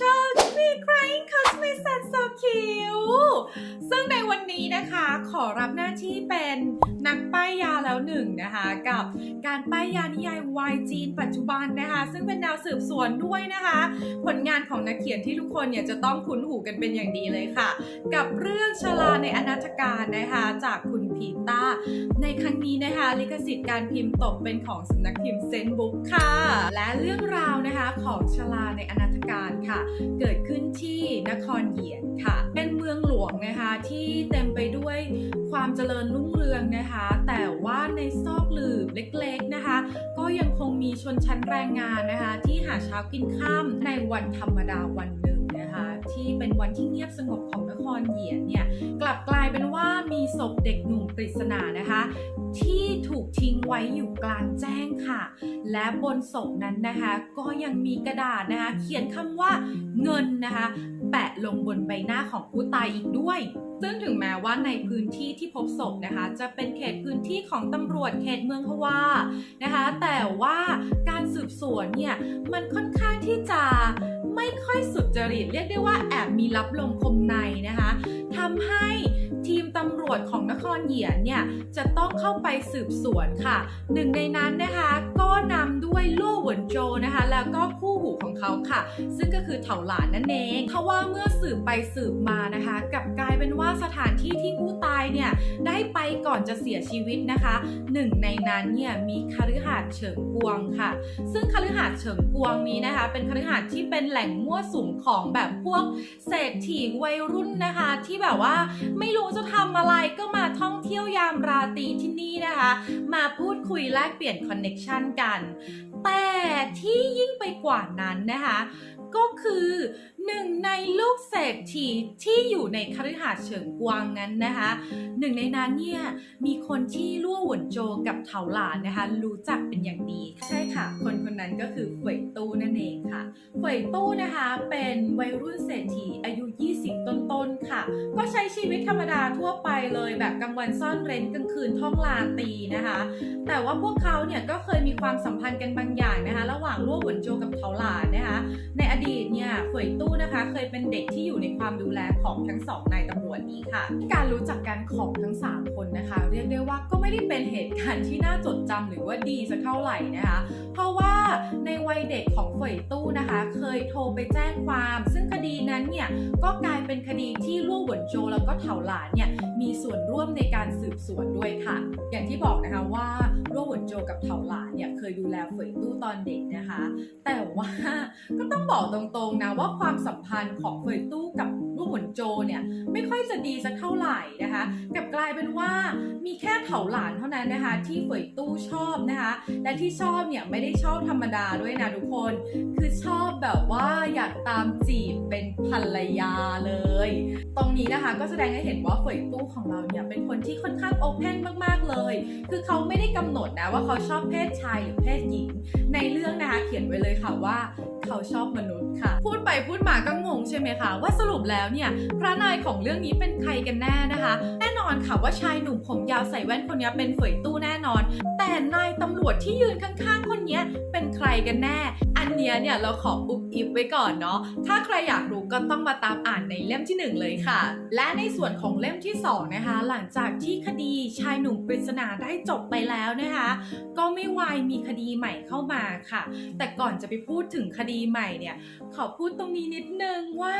ช่อง Me Crying Cause My Son So Cute ซึ่งในวันนี้นะคะขอรับหน้าที่เป็นนักป้ายยาแล้วหนึ่งนะคะ กับการป้ายยานิยายวายจีนปัจจุบันนะคะ ซึ่งเป็นแนวสืบสวนด้วยนะคะ ผลงานของนักเขียนที่ทุกคนเนี่ยจะต้องคุ้นหูกันเป็นอย่างดีเลยค่ะ กับเรื่องชลาในอนาถการนะคะ จากคุณพีต้า ในครั้งนี้นะคะ ลิขสิทธิ์การพิมพ์ตกเป็นของสำนักพิมพ์เซนบุ๊กค่ะ และเรื่องราวนะคะของชลาในอนาถการค่ะ เกิดขึ้นที่นครเหยียนค่ะ เป็น มืองหลวงนะคะที่เต็มไปด้วยความเจริญรุ่งเรืองนะคะ แต่ว่าในซอกหลืบเล็กๆนะคะ ก็ยังคงมีชนชั้นแรงงานนะคะ ที่หาเช้ากินข้ามในวันธรรมดาวันหนึ่งนะคะ ที่เป็นวันที่เงียบสงบของนครเหยียนเนี่ย ศพเด็กหนุ่มปริศนานะคะ ที่ถูกทิ้งไว้อยู่กลางแจ้งค่ะ และบนศพนั้นนะคะ ก็ยังมีกระดาษนะคะ เขียนคำว่าเงินนะคะ แปะลงบนใบหน้าของผู้ตายอีกด้วยซึ่งถึงแม้ว่าในพื้นที่ที่พบศพนะคะ จะเป็นเขตพื้นที่ของตำรวจเขตเมืองฮวานะคะ แต่ว่าการสืบสวนเนี่ยมันค่อนข้างที่จะไม่ค่อยสุจริต เรียกได้ว่าแอบมีลับลมคมในนะคะทำให้ มตำรวจของนครเหยียนเนี่ยจะต้องเข้าไปสืบสวนค่ะ หนึ่งในนั้นนะคะก็นำด้วยลู่หวนโจนะคะ แล้วก็คู่หูของเขา ค่ะ ซึ่งก็คือเถาหลานนั่นเองทว่าเมื่อสืบไปสืบมานะคะกับกลายเป็นว่าสถานที่ที่ผู้ตายเนี่ยได้ไปก่อนจะเสียชีวิตนะคะหนึ่งในนั้นเนี่ยมีคฤหาสน์เฉิงกวงค่ะ ซึ่งคฤหาสน์เฉิงกวงนี้นะคะ เป็นคฤหาสน์ที่เป็นแหล่งมั่วสุมของแบบพวกเศรษฐีวัยรุ่นนะคะ ที่แบบว่าไม่รู้จะทำอะไรก็มาท่องเที่ยวยามราตรีที่นี่นะคะ มาพูดคุยแลกเปลี่ยนคอนเน็กชันกัน แต่ที่ยิ่งไปกว่านั้นนะคะก็คือหนึ่งในลูกเศรษฐีที่อยู่ในคฤหาสน์เฉิงกวางนั้นนะคะหนึ่งในนั้นเนี่ยมีคนที่ล่วหวนโจกับเถาหลานนะคะ รู้จักเป็นอย่างดีใช่ค่ะ คนคนนั้นก็คือเฟยตู้นั่นเองค่ะเฟยตู้นะคะเป็นวัยรุ่นเศรษฐีอายุ 20 ต้นๆค่ะ ก็ใช้ชีวิตธรรมดาทั่วไปเลยแบบกลางวันซ่อนเร้นกลางคืนท่องลาตีนะคะ แต่ว่าพวกเขาเนี่ยก็เคยมีความสัมพันธ์กันบางอย่างนะคะ ระหว่างล่วหวนโจกับเถาหลานนะคะ ในอดีตเนี่ยเฟยตู้นะคะเคยเป็นเด็กที่อยู่ในความดูแลของทั้งสองนายตำรวจนี้ค่ะ การรู้จักกันของทั้ง 3 คนนะคะ เรียกได้ว่าก็ไม่ได้เป็นเหตุการณ์ที่น่าจดจำหรือว่าดีสักเท่าไหร่นะคะ เพราะว่าในวัยเด็กของเฟยตู้นะคะ เคยโทรไปแจ้งความ ซึ่งคดีนั้นเนี่ยก็กลายเป็นคดีที่ลู่หวนโจแล้วก็เถาหลานเนี่ยมีส่วนร่วมในการสืบสวนด้วยค่ะ อย่างที่บอกนะคะว่า โจกับเถาหลานเนี่ยเคยดูแลเฟยตู้ตอนเด็กนะคะ แต่ว่าก็ต้องบอกตรงๆนะว่าความสัมพันธ์ของเฟยตู้กับ ลูกหมุนโจเนี่ยไม่ค่อยจะดีสักเท่าไหร่นะคะกลับกลายเป็นว่ามีแค่เถาหลานเท่านั้นนะคะที่เฟยตู้ชอบนะคะและที่ชอบเนี่ยไม่ได้ชอบธรรมดาด้วยนะทุกคน คือชอบแบบว่าอยากตามจีบเป็นภรรยาเลย ตรงนี้นะคะก็แสดงให้เห็นว่าเฟยตู้ของเราเนี่ยเป็นคนที่ค่อนข้างโอเพนมากๆเลย คือเขาไม่ได้กำหนดนะว่าเขาชอบเพศชายหรือเพศหญิง ในเรื่องนะคะเขียนไว้เลยค่ะว่า เขาชอบมนุษย์ค่ะ พูดไปพูดมาก็งงใช่ไหมคะ ว่าสรุปแล้วเนี่ยพระนายของเรื่องนี้เป็นใครกันแน่นะคะ แน่นอนค่ะว่าชายหนุ่มผมยาวใส่แว่นคนนี้เป็นเฟยตู้แน่นอน แต่นายตำรวจที่ยืนข้างๆคนนี้เป็นใครกันแน่ อันเนี้ยเนี่ยเราขออุบอิบไว้ก่อนเนาะ ถ้าใครอยากรู้ก็ต้องมาตามอ่านในเล่มที่หนึ่งเลยค่ะ และในส่วนของเล่มที่สองนะคะ หลังจากที่คดีชายหนุ่มปริศนาได้จบไปแล้วนะคะ ก็ไม่วายมีคดีใหม่เข้ามาค่ะ แต่ก่อนจะไปพูดถึงคดีใหม่เนี่ย ขอพูดตรงนี้นิดนึงว่า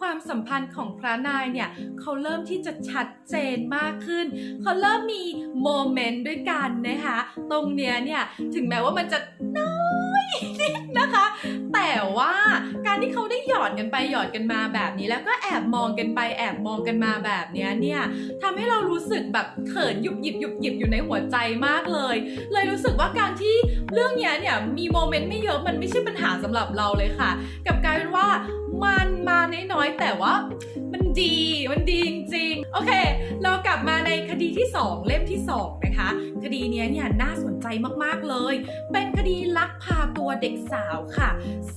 ความสัมพันธ์ของพระนายเนี่ยเขาเริ่มที่จะชัดเจนมากขึ้น เขาเริ่มมีโมเมนต์ด้วยกันนะคะ ตรงเนี้ยเนี่ยถึงแม้ว่ามันจะน้อยนิด นะคะ แต่ว่าการที่เขาได้หยอดกันไปหยอดกันมาแบบนี้ แล้วก็แอบมองกันไปแอบมองกันมาแบบนี้เนี่ยทำให้เรารู้สึกแบบเขินหยุบหยิบหยุบหยิบอยู่ในหัวใจมากเลย เลยรู้สึกว่าการที่เรื่องเนี้ยเนี่ยมีโมเมนต์ไม่เยอะมันไม่ใช่ปัญหาสำหรับเราเลยค่ะ กับกลายเป็นว่ามันมาน้อยๆแต่ว่ามันดีมันดีจริงๆโอเค เรากลับมาในคดีที่ 2 เล่มที่ 2 คะคดีนี้เนี่ยน่าสนใจมากๆเลย เป็นคดีลักพาตัวเด็กสาวค่ะ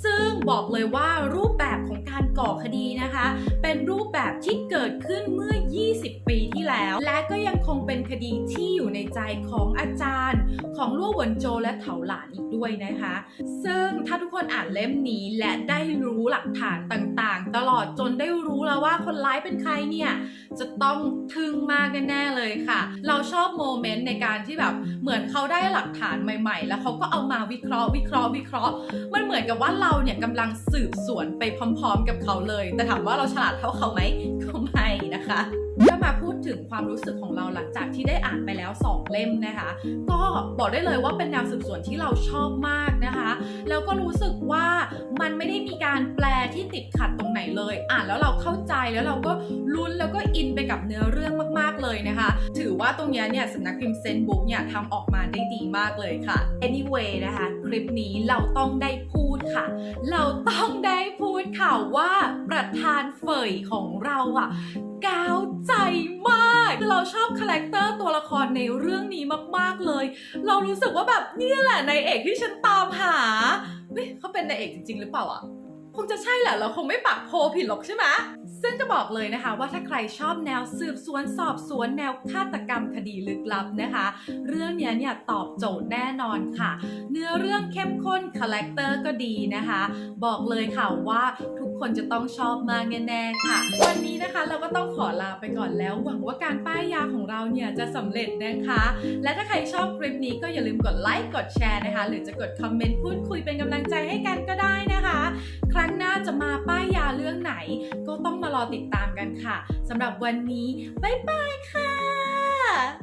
ซึ่งบอกเลยว่ารูปแบบของการก่อคดีนะคะ เป็นรูปแบบที่เกิดขึ้นเมื่อ 20 ปีที่แล้ว และก็ยังคง คดีที่อยู่ในใจของอาจารย์ ของลู่หวนโจและเถาหลานอีกด้วยนะคะ ซึ่งถ้าทุกคนอ่านเล่มนี้และได้รู้หลักฐานต่างๆ ตลอดจนได้รู้แล้วว่าคนร้ายเป็นใครเนี่ยจะต้องทึ่งมากแน่ๆเลยค่ะ เราชอบโมเมนต์ในการที่แบบเหมือนเขาได้หลักฐานใหม่ ๆ แล้วเขาก็เอามาวิเคราะห์วิเคราะห์วิเคราะห์มันเหมือนกับว่าเราเนี่ยกำลังสืบสวนไปพร้อม ๆ กับเขาเลย แต่ถามว่าเราฉลาดเท่าเขาไหมก็ไม่นะคะ มาพูดถึงความรู้สึกของเราหลังจากที่ได้อ่านไปแล้ว 2 เล่มนะคะ ก็บอกได้เลยว่าเป็นแนวสืบสวนที่เราชอบมากนะคะ แล้วก็รู้สึกว่ามันไม่ได้มีการแปลที่ติดขัดตรงไหนเลย อ่านแล้วเราเข้าใจแล้วเราก็ลุ้นแล้วก็อินไปกับเนื้อเรื่องมากๆเลยนะคะ ถือว่าตรงนี้เนี่ยสำนักพิมพ์เซนบุ๊กเนี่ยทำออกมาได้ดีมากเลยค่ะ anyway นะคะคลิปนี้เราต้องได้พูดค่ะ เราต้องได้พูดค่ะว่าประธานเฟยของเราอะ ก้าวใจมากคือเราชอบคาแรคเตอร์ตัวละครในเรื่องนี้มากๆเลย เรารู้สึกว่าแบบเนี่ยแหละนายเอกที่ฉันตามหาเฮ้ยเขาเป็นนายเอกจริง ๆ หรือเปล่าอะ คงจะใช่แหละเราคงไม่ปักโพผิดหรอกใช่ไหมซึ่งจะบอกเลยนะคะว่าถ้าใครชอบแนวสืบสวนสอบสวนแนวฆาตกรรมคดีลึกลับนะคะ เรื่องเนี้ยเนี่ยตอบโจทย์แน่นอนค่ะ เนื้อเรื่องเข้มข้นคาแรคเตอร์ก็ดีนะคะ บอกเลยค่ะว่าทุกคนจะต้องชอบมากแน่ๆค่ะ วันนี้นะคะเราก็ต้องขอลาไปก่อนแล้ว หวังว่าการป้ายยาของเราเนี่ยจะสำเร็จนะคะ และถ้าใครชอบคลิปนี้ก็อย่าลืมกดไลค์กดแชร์นะคะ หรือจะกดคอมเมนต์พูดคุยเป็นกำลังใจให้กันก็ได้นะคะครั้งหน้าจะมาป้ายยาเรื่องไหน ก็ต้องมารอติดตามกันค่ะสำหรับวันนี้ บ๊ายบายค่ะ